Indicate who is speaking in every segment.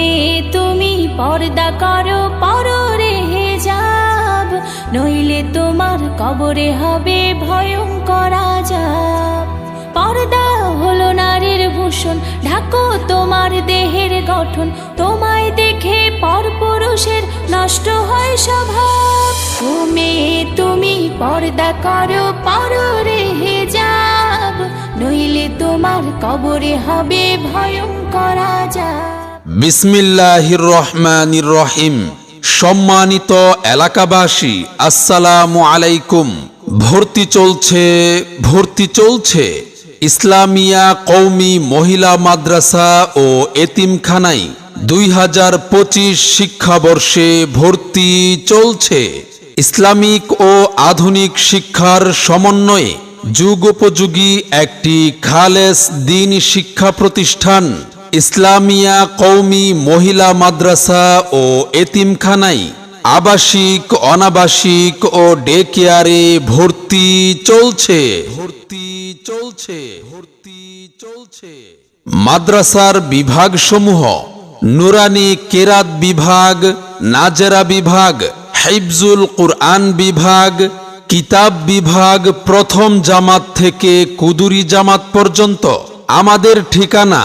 Speaker 1: মেয়ে তুমি পর্দা করো, পররে যাব নইলে তোমার কবরে হবে ভয়ঙ্কর আজাব। পর্দা হলো নারীর ভূষণ, ঢাকো তোমার দেহের গঠন। তোমায় দেখে পরপুরুষের নষ্ট হয় স্বভাব। তুমি তুমি পর্দা করো, পররে যাব নইলে তোমার কবরে হবে ভয়ঙ্কর আজাব।
Speaker 2: বিসমিল্লাহির রহমানির রহিম সম্মানিত এলাকাবাসী, আসসালামু আলাইকুম। ভর্তি চলছে ভর্তি চলছে ইসলামিয়া কৌমি মহিলা মাদ্রাসা ও এতিমখানাই দুই হাজার পঁচিশ শিক্ষাবর্ষে ভর্তি চলছে। ইসলামিক ও আধুনিক শিক্ষার সমন্বয়ে যুগোপযোগী একটি খালেস দিন শিক্ষা প্রতিষ্ঠান। ইসলামিয়া কৌমি মহিলা মাদ্রাসা ও এতিমখানাই আবাসিক, অনাবাসিক ও ডে কেয়ারে ভর্তি চলছে। ভর্তি চলছে ভর্তি চলছে। মাদ্রাসার বিভাগসমূহ নুরানি কেরাত বিভাগ, নাজেরা বিভাগ হাইবজুল কুরআন বিভাগ, কিতাব বিভাগ প্রথম জামাত থেকে কুদুরি জামাত পর্যন্ত। আমাদের ঠিকানা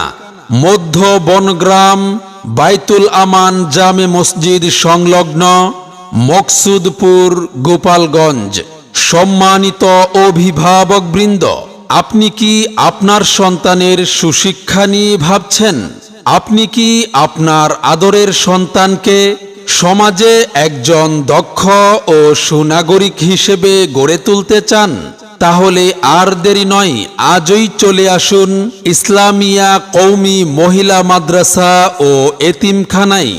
Speaker 2: মধ্য বনগ্রাম বাইতুল আমান জামে মসজিদ সংলগ্ন মকসুদপুর, গোপালগঞ্জ। সম্মানিত অভিভাবকবৃন্দ, আপনি কি আপনার সন্তানের সুশিক্ষা নিয়ে ভাবছেন? আপনি কি আপনার আদরের সন্তানকে সমাজে একজন দক্ষ ও সুনাগরিক হিসেবে গড়ে তুলতে চান? তাহলে আর দেরি নয়, আজই চলে আসুন ইসলামিয়া কৌমি মহিলা মাদ্রাসা ও এতিমখানাই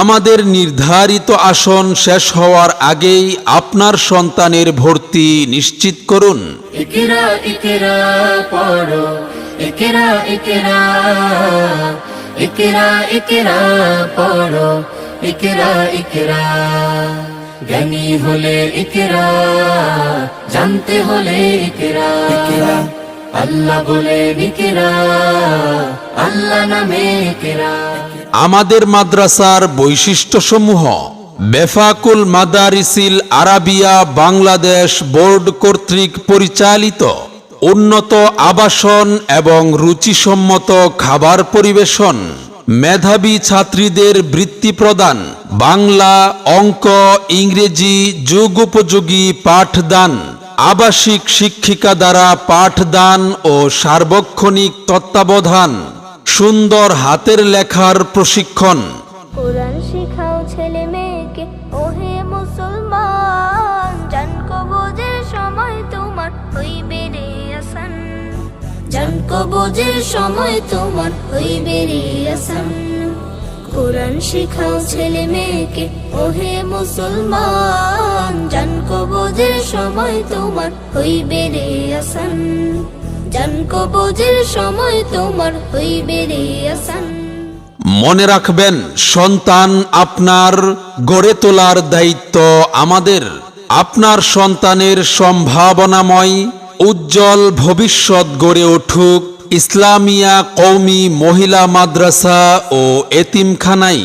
Speaker 2: আমাদের নির্ধারিত আসন শেষ হওয়ার আগেই আপনার সন্তানের ভর্তি নিশ্চিত করুন।
Speaker 3: ইকরা ইকরা পড়ো। ইকরা ইকরা জ্ঞানী হলে ইকরা জানতে হলে ইকরা। আল্লাহ বলে ইকরা আল্লাহ নামে ইকরা।
Speaker 2: আমাদের মাদ্রাসার বৈশিষ্ট্যসমূহ বেফাকুল মাদারিসিল আরাবিয়া বাংলাদেশ বোর্ড কর্তৃক পরিচালিত উন্নত আবাসন এবং রুচিসম্মত খাবার পরিবেশন। মেধাবী ছাত্রীদের বৃত্তি প্রদান, বাংলা অঙ্ক, ইংরেজি যুগোপযোগী পাঠদান, আবাসিক শিক্ষিকা দ্বারা পাঠদান ও সার্বক্ষণিক তত্ত্বাবধান, সুন্দর হাতের লেখার প্রশিক্ষণ।
Speaker 4: মুসলমান সময় তোমার হইবে
Speaker 1: জান কবজের সময় তোমার হইবে রে আসান
Speaker 4: কোরআন শিখাও ছেলে মেয়েকে, ওহে মুসলমান, জান কবজের সময় তোমার হইবে রে আসান জান কবজের সময় তোমার হইবে রে আসান
Speaker 2: মনে রাখবেন, সন্তান আপনার গড়ে তোলার দায়িত্ব আমাদের। আপনার সন্তানের সম্ভাবনাময় উজ্জ্বল ভবিষ্যৎ গড়ে উঠুক ইসলামিয়া কৌমি মহিলা মাদ্রাসা ও এতিমখানাই।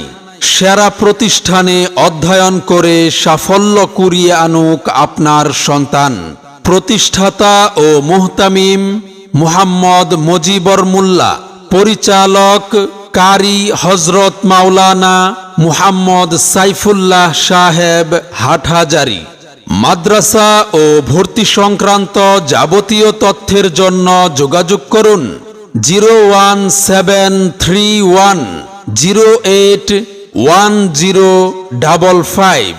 Speaker 2: সেরা প্রতিষ্ঠানে অধ্যয়ন করে সাফল্য কুড়িয়ে আনুক আপনার সন্তান। প্রতিষ্ঠাতা ও মুহতামিম মুহাম্মদ মজিবর মোল্লা। পরিচালক কারি হজরত মাওলানা মুহাম্মদ সাইফুল্লাহ সাহেব হাটহাজারি। মাদ্রাসা ও ভর্তি সংক্রান্ত যাবতীয় তথ্যের জন্য যোগাযোগ করুন zero one seven three one zero eight one zero double five.